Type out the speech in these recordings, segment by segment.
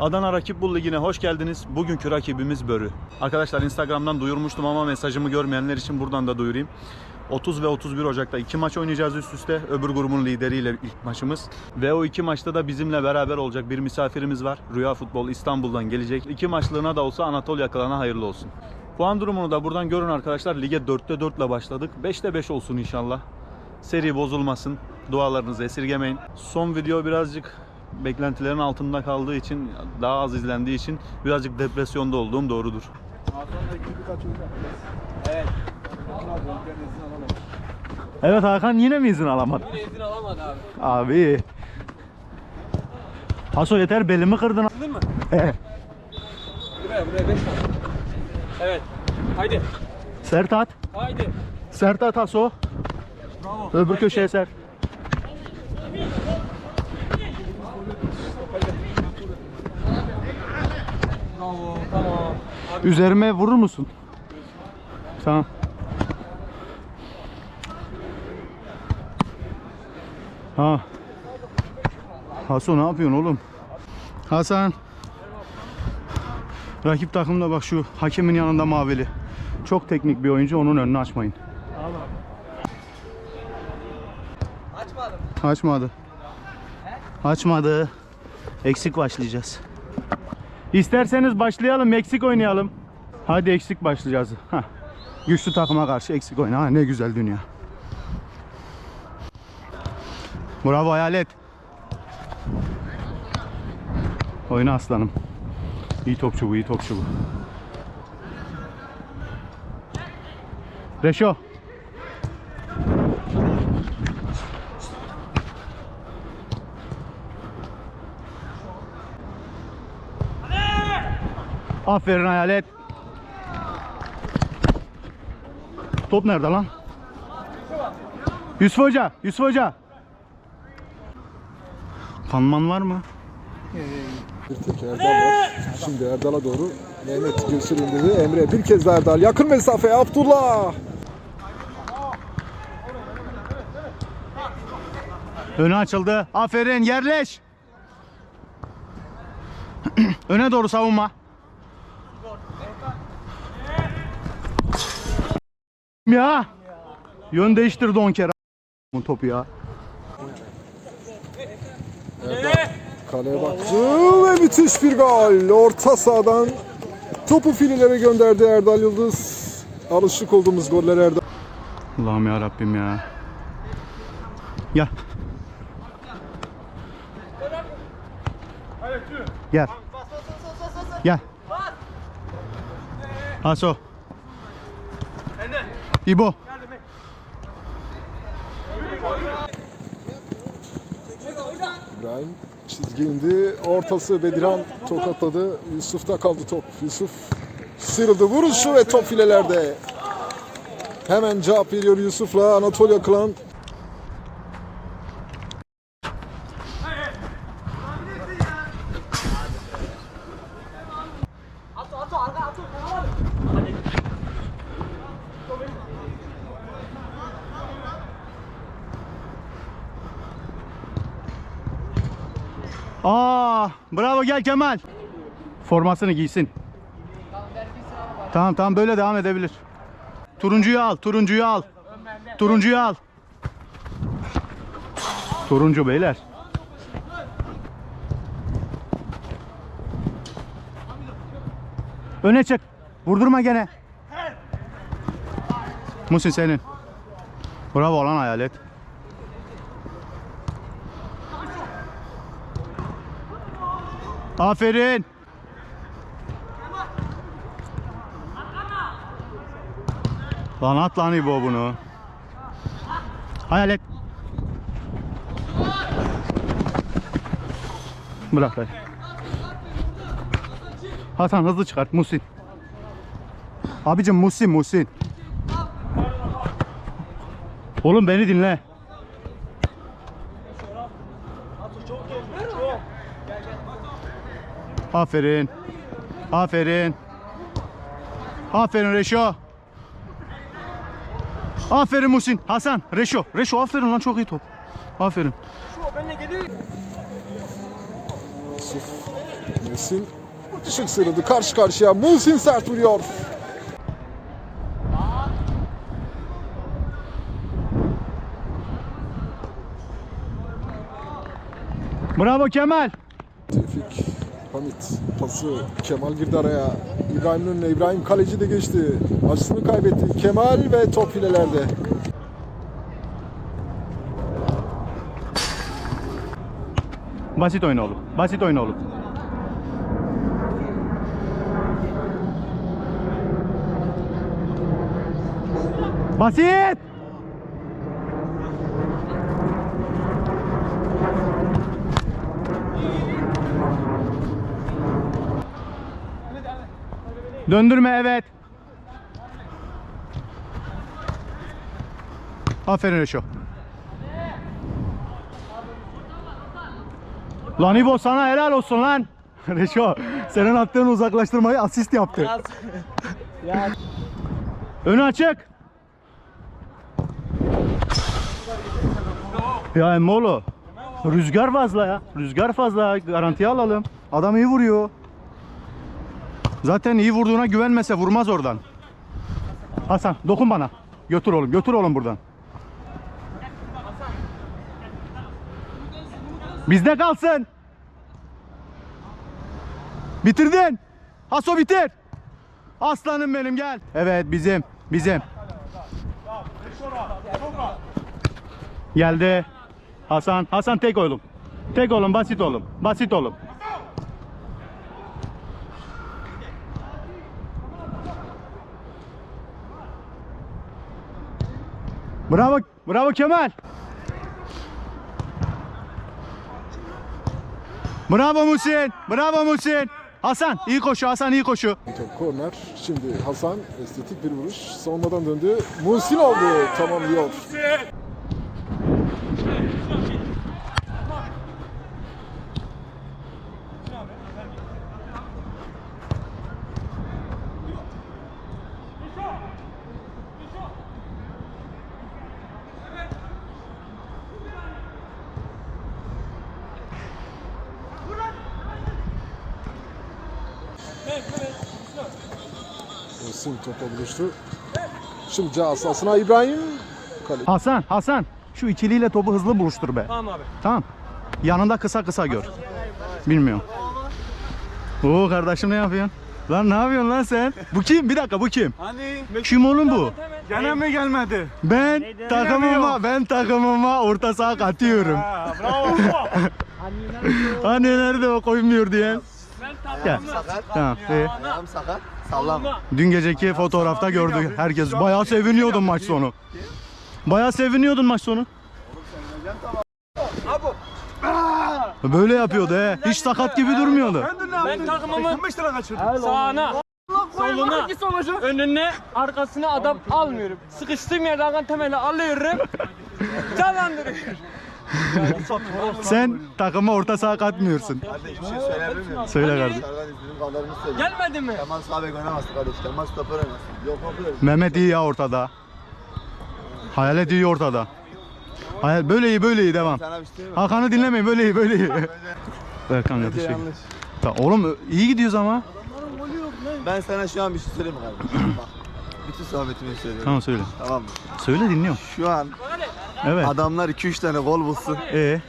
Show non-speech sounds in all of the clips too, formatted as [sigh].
Adana Rakip Bul Ligi'ne hoş geldiniz. Bugünkü rakibimiz Börü. Arkadaşlar Instagram'dan duyurmuştum ama mesajımı görmeyenler için buradan da duyurayım. 30 ve 31 Ocak'ta iki maç oynayacağız üst üste. Öbür grubun lideriyle ilk maçımız. Ve o iki maçta da bizimle beraber olacak bir misafirimiz var. Rüya Futbol İstanbul'dan gelecek. İki maçlığına da olsa Anatolia Kalan'a hayırlı olsun. Puan durumunu da buradan görün arkadaşlar. Lige 4'te 4 ile başladık. 5'te 5 olsun inşallah. Seri bozulmasın. Dualarınızı esirgemeyin. Son video birazcık beklentilerin altında kaldığı için, daha az izlendiği için birazcık depresyonda olduğum doğrudur. Evet Hakan yine mi izin alamadı? Yine izin alamadı abi. Abi. Haso yeter belimi kırdın. Anladın mı? Eh, Buraya buraya 5 tane. Evet. Haydi. sert at. Haydi. Sert at Haso. Bravo. Öbür köşeye sert. Bravo. Tamam. Abi Üzerime vurur musun? Tamam. Ha. Hasan ne yapıyorsun oğlum? Hasan. Rakip takımda bak şu hakemin yanında mavili. Çok teknik bir oyuncu onun önünü açmayın. açmadım. Açmadı. Açmadı. Eksik başlayacağız. İsterseniz başlayalım, eksik oynayalım. Hadi eksik başlayacağız. Hah. Güçlü takıma karşı eksik oyna. Ha, ne güzel dünya. Bravo hayalet. Oyna aslanım. İyi topçu bu, iyi topçu bu. Reşo. Aferin hayalet. Top nerede lan? Yusuf Hoca, Yusuf Hoca. Kanman var mı? Bir tek Erdal var. Şimdi Erdal'a doğru Mehmet Gülsür indirdi. Emre bir kez daha Erdal. Yakın mesafeye Abdullah. Önü açıldı. Aferin yerleş. [clears throat] Öne doğru savunma. Ya. Yön değiştirdi 10 kere. Topu ya. Kaleye baktı ve müthiş bir gol. Orta sahadan topu filelere gönderdi Erdal Yıldız. Alışık olduğumuz goller Erdal. Allah'ım ya Rabbim ya. Gel. Gel. Gel. Haso. İbo. İbrahim çizgi indi. Ortası Bedirhan tokatladı. Yusuf'ta kaldı top. Yusuf sıyrıldı. Vuruşu ve top filelerde. Hemen cevap veriyor Yusuf'la Anatolia Klan. Aa, bravo gel Kemal. Formasını giysin. Tamam tamam böyle devam edebilir. Turuncuyu al, turuncuyu al. Turuncuyu al. Turuncu beyler. Öne çık. Vurdurma gene. Musin senin. Bravo lan hayalet. Aferin. Lan at lan İbo bunu. Hayalet. Bırak dayı. Hasan hızlı çıkart Musin. Abicim Musin Musin. Oğlum beni dinle. Aferin. Aferin. Aferin Reşo. Aferin Musin. Hasan. Reşo. Reşo aferin lan çok iyi top. Aferin. Yusuf Muhsin şık sıyrıldı. Karşı karşıya Muhsin sert vuruyor. Bravo Kemal. Hamit pası Kemal girdi araya. İbrahim'in önüne İbrahim kaleci de geçti. Açısını kaybetti. Kemal ve top filelerde. Basit oyna oğlum. Basit oyna oğlum. Basit. Döndürme evet. Aferin Reşo. Lan İbo sana helal olsun lan. [laughs] Reşo senin attığın uzaklaştırmayı asist yaptı. [laughs] Önü açık. Ya Emmolu. Rüzgar fazla ya. Rüzgar fazla. Garantiye alalım. Adam iyi vuruyor. Zaten iyi vurduğuna güvenmese vurmaz oradan. Hasan dokun bana. Götür oğlum götür oğlum buradan. Bizde kalsın. Bitirdin. Haso bitir. Aslanım benim gel. Evet bizim. Bizim. Geldi. Hasan. Hasan tek oğlum. Tek oğlum basit oğlum. Basit oğlum. Bravo. Bravo Kemal. Bravo Muhsin. Bravo Muhsin. Hasan iyi koşu. Hasan iyi koşu. Top korner. Şimdi Hasan estetik bir vuruş. Savunmadan döndü. Muhsin aldı. Tamamlıyor. Topa buluştu. Şimdi ceza sahasına İbrahim. Kale. Hasan, Hasan. Şu ikiliyle topu hızlı buluştur be. Tamam abi. Tamam. Yanında kısa kısa gör. Bilmiyorum. Oo kardeşim ne yapıyorsun? Lan ne yapıyorsun lan sen? Bu kim? Bir dakika bu kim? Hani? Kim oğlum bu? Gene mi gelmedi? Ben takımıma, ben takımıma orta saha katıyorum. bravo. [laughs] Hani nerede o koymuyor diye. Gel. Tamam. Ayağım sakat. Sallama. Dün geceki fotoğrafta gördük. Herkes bayağı seviniyordun maç sonu. Bayağı seviniyordun maç sonu. Böyle yapıyordu he. Hiç sakat gibi durmuyordu. Ben takımımın sağına, soluna, önüne, arkasına adam almıyorum. Sıkıştığım yerde Hakan Temel'i alıyorum. Canlandırıyorum. Sen takıma orta saha katmıyorsun. Kardeş bir şey söyleyebilir miyim? Söyle kardeşim. Dışarıdan kadarını. Gelmedi mi? Kemal sağ bek oynamazdı kardeş. Kemal stoper oynasın. Yok yok. Mehmet iyi ya ortada. Hayalet iyi ortada. Hayal böyle iyi böyle iyi devam. Sana bir şey diyeyim mi? Hakan'ı dinlemeyin böyle iyi böyle iyi. Berkan ya teşekkür. Yanlış. Ya oğlum iyi gidiyoruz ama. Ben sana şu an bir şey söyleyeyim mi kardeşim? Bak. Bütün sohbetimi söylüyorum. Tamam söyle. Tamam mı? Söyle dinliyorum. Şu an Evet. adamlar 2-3 tane gol bulsun. Ee,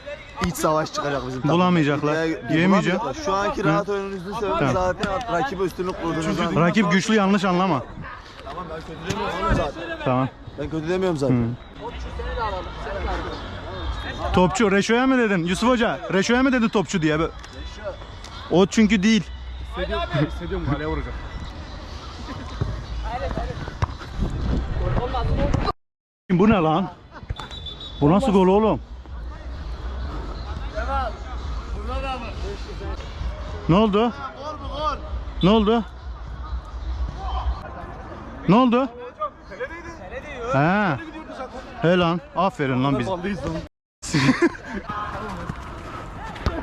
İç savaş çıkacak bizim takımda. Bulamayacaklar. Bulamayacaklar. Şu anki rahat oyununuzun sebebi Tamam. zaten rakibe üstünlük kurduğunuz an. rakip güçlü yanlış anlama. Tamam ben kötü demiyorum oğlum zaten. Tamam. Ben kötü demiyorum zaten. Topçu Reşo'ya mı dedin? Yusuf Hoca Reşo'ya mı dedin topçu diye? O çünkü değil. Bu ne lan? Bu nasıl gol oğlum? Ne oldu? Ne oldu? Ne oldu? He. He lan. Aferin lan biz. [laughs]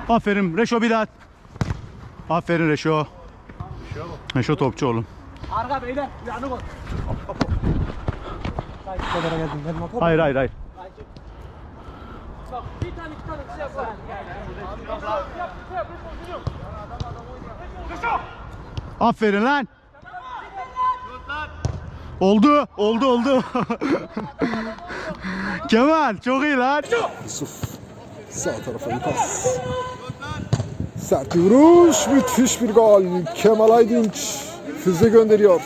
Aferin Reşo bir daha. Aferin Reşo. Reşo topçu oğlum. Arka beyler. Yanı bak. Hayır hayır hayır. Bak bir tane iki tane bir şey yapar. Yap, yap, yap, yap, yap. Aferin lan. Oldu, oldu, oldu. [laughs] Kemal çok iyi lan. Yusuf sağ tarafa bir pas. Sert bir vuruş. Müthiş bir gol. Kemal Aydınç füze gönderiyor.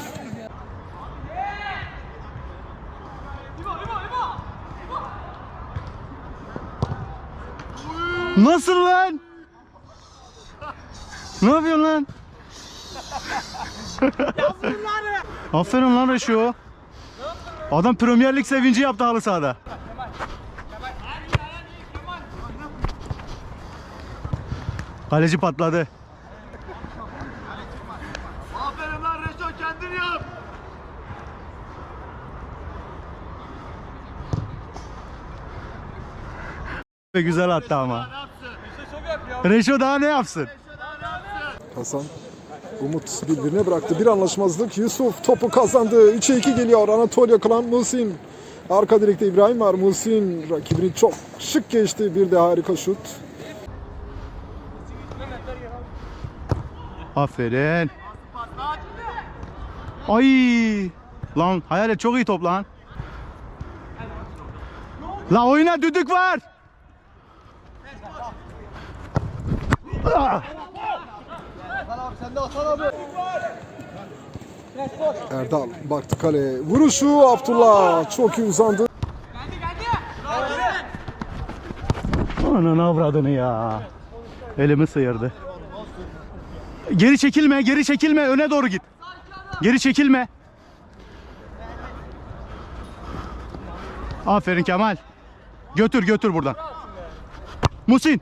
Nasıl lan? Ne yapıyorsun lan? Aferin lan Reşo. Adam Premier Lig sevinci yaptı halı sahada. Kaleci patladı. Aferin lan Reşo kendin yap. Ve güzel attı ama. Reşo daha ne yapsın? Hasan Umut birbirine bıraktı. Bir anlaşmazlık. Yusuf topu kazandı. 3'e 2 geliyor. Anatolia Klan Musin. Arka direkte İbrahim var. Musin rakibini çok şık geçti. Bir de harika şut. Aferin. Ay! Lan hayalet çok iyi top lan. La oyuna düdük var. Erdal baktı kaleye. Vuruşu Abdullah. Çok iyi uzandı. Ananı avradını ya. Elimi sıyırdı. Geri çekilme, geri çekilme. Öne doğru git. Geri çekilme. Aferin Kemal. Götür götür buradan. Musin.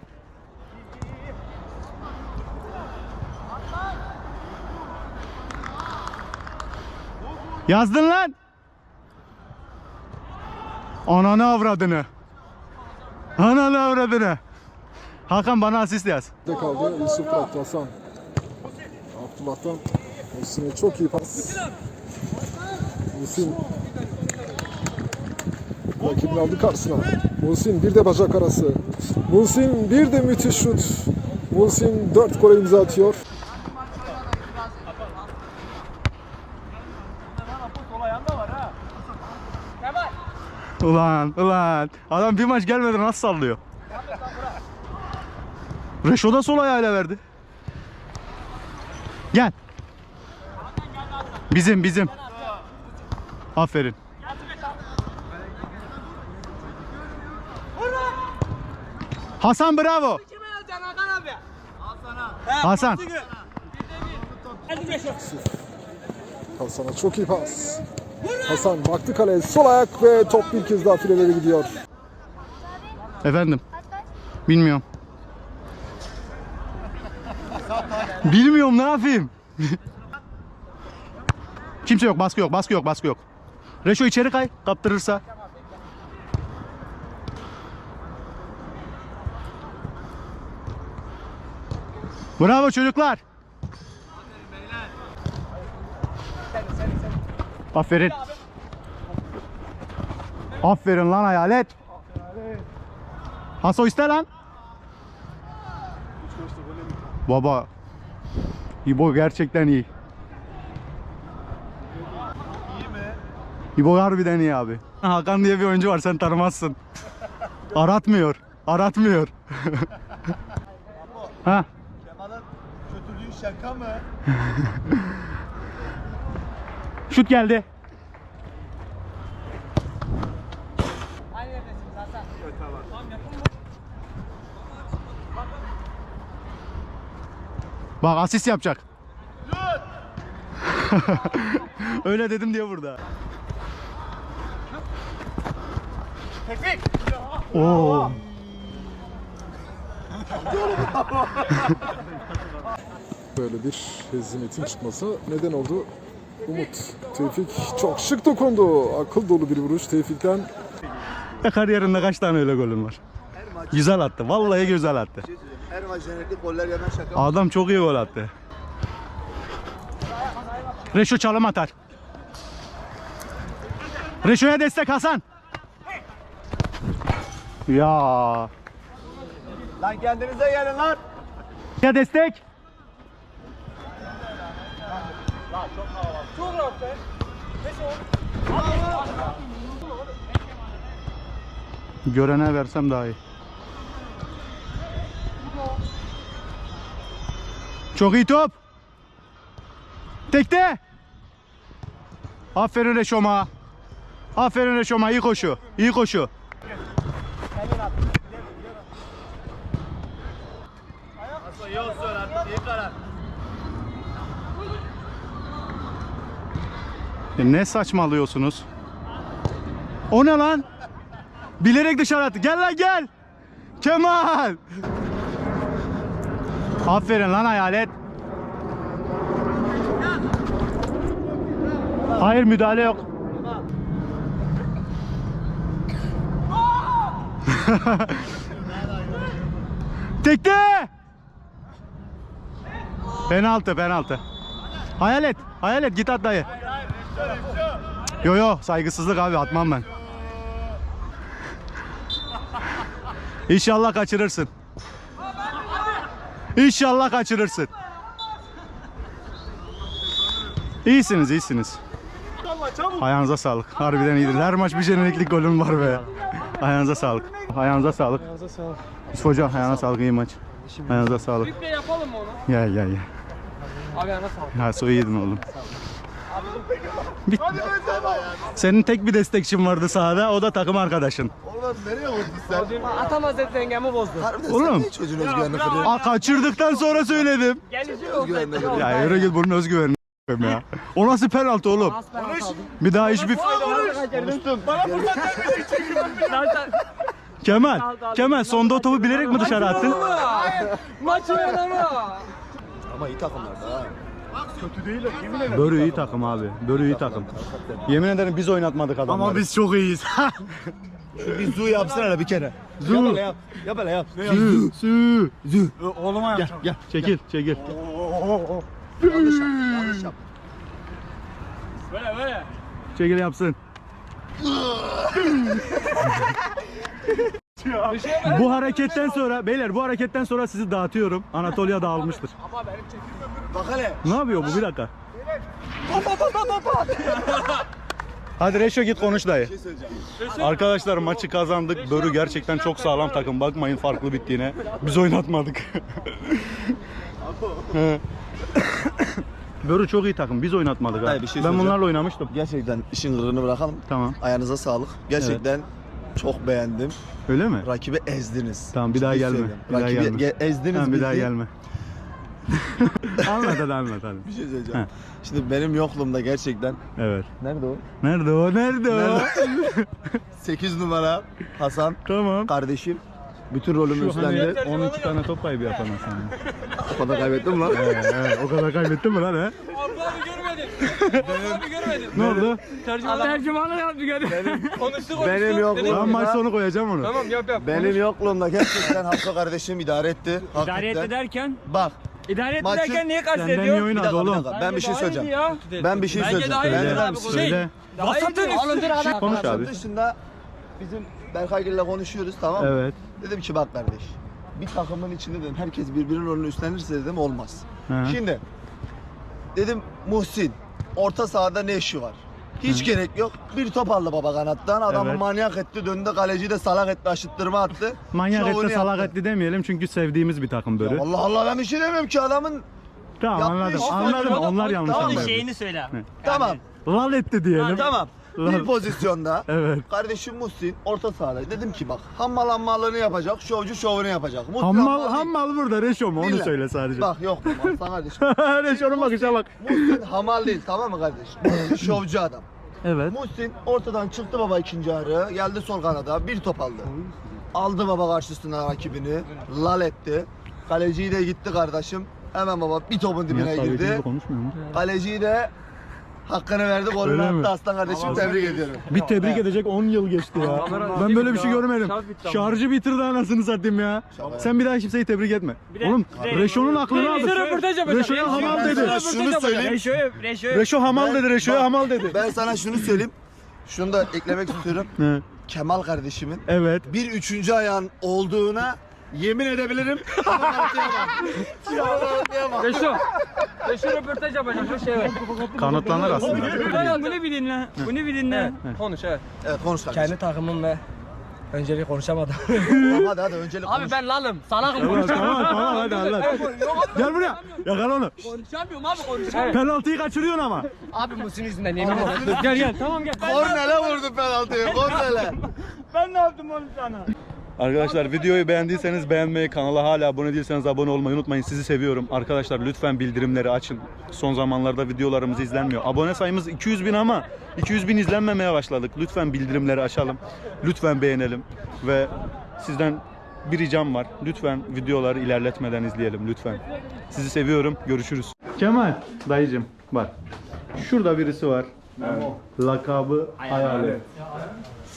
Yazdın lan. Ananı avradını. Ananı avradını. Hakan bana asist yaz. de kaldı. Yusuf bıraktı Hasan. Abdullah'tan Musin'e çok iyi pas. Musin rakibini aldı karşısına. Musin bir de bacak arası. Musin bir de müthiş şut. Musin 4 gole imza atıyor. Ulan ulan. Adam bir maç gelmeden nasıl sallıyor? Reşo da sol ayağıyla verdi. Gel. Bizim bizim. Aferin. Hasan bravo. Hasan. Hasan'a çok iyi pas. Hasan baktı kaleye sol ayak ve top bir kez daha filelere gidiyor. Efendim. Bilmiyorum. Bilmiyorum ne yapayım. [laughs] Kimse yok, baskı yok, baskı yok, baskı yok. Reşo içeri kay, kaptırırsa. Bravo çocuklar. Aferin. Aferin lan hayalet. Haso iste lan. Baba. İbo gerçekten iyi. İbo harbiden iyi abi. Hakan diye bir oyuncu var sen tanımazsın. Aratmıyor. Aratmıyor. [laughs] ha. Kemal'ın kötülüğü şaka mı? [laughs] Şut geldi. Bak asist yapacak. [laughs] Öyle dedim diye burada. Oo. Böyle bir hezimetin çıkması neden oldu? Umut, Tevfik çok şık dokundu. Akıl dolu bir vuruş Tevfik'ten. Ya kariyerinde kaç tane öyle golün var? Güzel attı. Vallahi güzel attı. Her maç jenerikli goller yemem şaka mı? Adam çok iyi gol attı. Reşo çalım atar. Reşo'ya destek Hasan. Ya. Lan kendinize gelin lan. Ya destek. Çok rahat be. Görene versem daha iyi. Çok iyi top. Tekte. Aferin Reşom'a. Aferin Reşom'a iyi koşu. İyi koşu. E Ne saçmalıyorsunuz? O ne lan? Bilerek dışarı attı. Gel lan gel. Kemal. Aferin lan hayalet. Hayır müdahale yok. [laughs] Tekte. Penaltı penaltı. Hayalet. Hayalet git at dayı. Yo yo saygısızlık abi atmam ben. İnşallah kaçırırsın. İnşallah kaçırırsın. İyisiniz, iyisiniz. Ayağınıza sağlık. Harbiden iyidir. Her maç bir jeneriklik golüm var be. Ayağınıza sağlık. Ayağınıza sağlık. Ayağınıza sağlık. Yusuf Hoca ayağına sağlık iyi maç. Ayağınıza sağlık. Büyük de yapalım mı onu? Gel gel gel. Abi ayağına sağlık. Ha su yedin oğlum. Bit- Senin tek bir destekçin vardı sahada. O da takım arkadaşın. Oğlum nereye vurdun sen? Atamaz et dengemi bozdu. Harbiden Oğlum. sen niye çocuğun özgüvenini kırıyorsun? Aa, kaçırdıktan sonra söyledim. Gelişi olsaydı. Ya yürü git bunun özgüvenini ya. O nasıl penaltı oğlum? Bir daha hiçbir... Kemal, Kemal sonda topu bilerek mi dışarı attın? Maçı oynama. Ama iyi takımlar da ha. Börü iyi takım abi. Börü iyi takım. Yemin ederim biz oynatmadık adamları. Ama biz çok iyiyiz. Bir zu yapsana hele bir kere. Zu. Yap hele yap. Yap hele yap. Sü, sü. Oğluma yap. Gel, gel. Çekil, çekil. Yanlış yap. Yanlış yap. Böyle böyle. Çekil yapsın. [laughs] [laughs] bu hareketten sonra beyler bu hareketten sonra sizi dağıtıyorum. Anatolia dağılmıştır. Bak hele. Ne yapıyor bu bir dakika? Hadi Reşo git konuş dayı. Arkadaşlar maçı kazandık. Börü gerçekten çok sağlam takım. Bakmayın farklı bittiğine. Biz oynatmadık. Börü çok iyi takım. Biz oynatmadık ha. Hayır, bir şey ben bunlarla oynamıştım. Gerçekten işin gırrını bırakalım. Tamam. Ayağınıza sağlık. Gerçekten çok beğendim. Öyle mi? Rakibi ezdiniz. Tamam bir daha Ciddi gelme. söylüyorum. Bir daha Rakibi gelme. ge- ezdiniz Tamam bir daha gelme. [laughs] anlat hadi anlat hadi. Bir şey söyleyeceğim. Şimdi benim yokluğumda gerçekten. Evet. Nerede o? Nerede o? Nerede o? Nerede? [laughs] 8 numara Hasan tamam. kardeşim. Bütün rolümü Şu hani üstlendi. 12 tane top kaybı yapan Hasan. [laughs] O da kaybettim lan. Evet, evet, o kadar kaybettin mi lan he? Abi görmedin. Ne oldu? Tercümanı yaptı gördün. Konuştu konuştu. Benim [laughs] yok Dedim, lan. Ben maç sonu koyacağım onu. Tamam yap yap. Benim yokluğumda gerçekten Hasan kardeşim idare etti. İdare Hakikaten. etti derken? Bak İdare etti Maçı- derken niye Senden niye kastediyor? bir oynadı dakika, bir oğlum? dakika. Ben bir şey söyleyeceğim. Ben bir şey Bence söyleyeceğim. daha iyi Ben abi, şey söyleyeyim. Söyle. Vasatın Alındır adam. Konuş abi. dışında bizim Berkaygil'le konuşuyoruz tamam mı? Evet. Dedim ki bak kardeş. Bir takımın içinde dedim herkes birbirinin rolünü üstlenirse dedim olmaz. Hı. Şimdi dedim Muhsin orta sahada ne işi var? Hiç gerek yok. Bir top aldı baba kanattan. Adamı Evet. manyak etti. Döndü kaleci de salak etti. Aşıttırma attı. [laughs] Manyak Şovunu etti salak yaptı. etti demeyelim çünkü sevdiğimiz bir takım Ya börü. Allah Allah ben bir şey demiyorum ki adamın. Tamam anladım. Anladım onlar yanlış Tamam. anladı. Şeyini söyle. Tamam. Lal etti diyelim. Tamam. Bir pozisyonda [laughs] Evet. kardeşim Muhsin orta sahada. Dedim ki bak hammal hammallığını yapacak. Şovcu şovunu yapacak. Muhsin Hammal değil. hammal burada Reşo mu onu Dinle. söyle sadece. Bak yok bak sana kardeşim. [laughs] Reşo'nun bakışa bak. Muhsin hamal değil tamam mı kardeş? Muhsin [coughs] şovcu adam. Evet. Muhsin ortadan çıktı baba ikinci yarı. Geldi sol kanada bir top aldı. Aldı baba karşısına rakibini. Lal etti. Kaleciyi de gitti kardeşim. Hemen baba bir topun dibine girdi. konuşmuyor mu? Kaleciyi de hakkını verdi. Golünü Öyle mi? attı aslan kardeşim. Tebrik ediyorum. Bir tebrik edecek 10 yıl geçti ya. Ben böyle bir şey görmedim. Şarjı bitirdi anasını satayım ya. Sen bir daha kimseyi tebrik etme. Oğlum Reşo'nun aklını aldı. Reşo'ya hamal dedi. şunu söyleyeyim. Reşo hamal dedi, Reşo'ya hamal dedi. Ben sana şunu söyleyeyim. Şunu da eklemek istiyorum. [laughs] Kemal kardeşimin Evet. bir üçüncü ayağın olduğuna Yemin edebilirim. [laughs] Ama kanıtlayamam. Ama Beşo röportaj yapacağım. Şu şey. Kanıtlanır aslında. Bunu bir dinle. Bunu bir dinle. Konuş evet. Evet konuş kardeşim. Kendi takımım ve öncelik konuşamadım. Tamam, hadi hadi öncelik Abi konuş. ben lalım. Salakım Tamam konuşamıyorum. tamam tamam hadi anlat. Gel buraya. Yakala onu. Konuşamıyorum abi konuşamıyorum. Penaltıyı kaçırıyorsun ama. Abi Musin yüzünden yemin ederim. Gel gel tamam gel. Kornele vurdu penaltıyı. Kornele. Ben ne yaptım oğlum sana? Arkadaşlar videoyu beğendiyseniz beğenmeyi, kanala hala abone değilseniz abone olmayı unutmayın. Sizi seviyorum. Arkadaşlar lütfen bildirimleri açın. Son zamanlarda videolarımız izlenmiyor. Abone sayımız 200 bin ama 200 bin izlenmemeye başladık. Lütfen bildirimleri açalım. Lütfen beğenelim. Ve sizden bir ricam var. Lütfen videoları ilerletmeden izleyelim lütfen. Sizi seviyorum. Görüşürüz. Kemal dayıcım bak. Şurada birisi var. Lakabı Hayalet.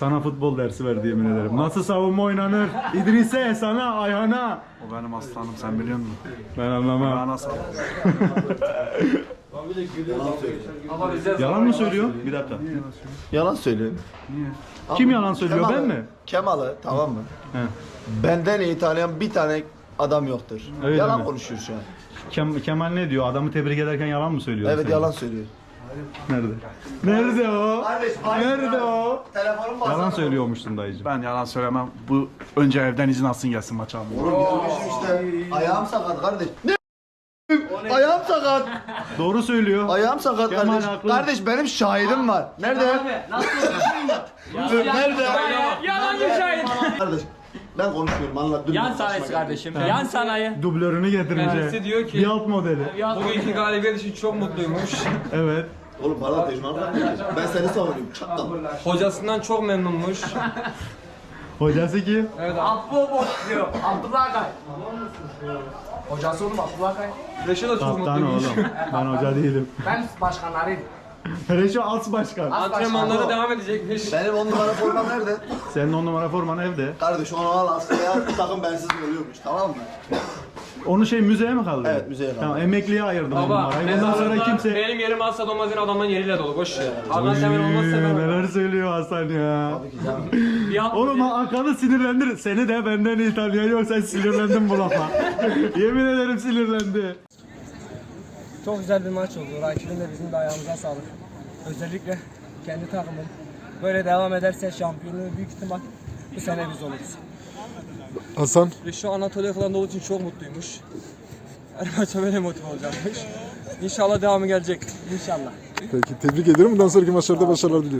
Sana futbol dersi verdi yemin ederim. Nasıl savunma oynanır? İdris'e, sana, Ayhan'a. O benim aslanım sen biliyor musun? Ben anlamam. Bana sağ Yalan mı söylüyor? Bir dakika. Yalan söylüyor. Kim yalan söylüyor ben mi? Kemal'ı tamam mı? He. Benden iyi tanıyan bir tane adam yoktur. Öyle yalan mi? konuşuyor şu an. Kem- Kemal ne diyor? Adamı tebrik ederken yalan mı söylüyor? Evet sence? yalan söylüyor. Nerede? Nerede o? Kardeş, Nerede o? Telefonum Yalan söylüyormuşsun dayıcım. Ben yalan söylemem. Bu önce evden izin alsın gelsin maç almaya. Oğlum gelmişim işte. Ayağım sakat kardeş. Ne? Ayağım sakat. Doğru söylüyor. Ayağım sakat Kemal kardeş. haklı. Kardeş benim şahidim var. Nerede? Nerede? Yalancı şahit. Kardeş ben konuşuyorum anlat. Dur, Yan dur, sanayisi başıma kardeşim. Yan sanayi. Dublörünü getirmiş. Kendisi diyor ki- Bir alt modeli. Bugünkü galibiyet için çok mutluymuş. Evet. Oğlum bana tecrübe Ben seni savunuyorum. Çatlam. Hocasından çok memnunmuş. Hocası kim? Evet abi. Abdullah Boş diyor. Abdullah Kay. Hocası oğlum Abdullah Kay. Reşo da çok Kaptan mutluymuş. oğlum. Ben [laughs] hoca değilim. Ben başkanlarıyım. Reşo As Başkan. Antrenmanlara devam edecekmiş. Benim on numara formam nerede? Senin on numara forman evde. Kardeş onu al askıya takım bensiz ölüyormuş tamam mı? Onu şey müzeye mi kaldı? Evet, müzeye kaldı. Tamam emekliye ayırdım on Baba numarayı. Bundan sonra kimse... benim yerim alsa domazin adamın yeriyle dolu. Boş ver. Hakan Semer Oy, olmazsa ben Neler söylüyor Hasan ya. [laughs] Bir alt Oğlum ha, Hakan'ı sinirlendir. Seni de benden iyi tanıyor. Yok sen sinirlendin bu lafa. [laughs] Yemin ederim sinirlendi. Çok güzel bir maç oldu. Rakibin de bizim de ayağımıza sağlık. Özellikle kendi takımım. Böyle devam ederse şampiyonluğu büyük ihtimal bu sene biz oluruz. Hasan Reşo Anatolia klanında olduğu için çok mutluymuş. Her maça böyle motive olacakmış. İnşallah devamı gelecek. İnşallah. peki tebrik ederim. Bundan sonraki maçlarda başarılar diliyorum.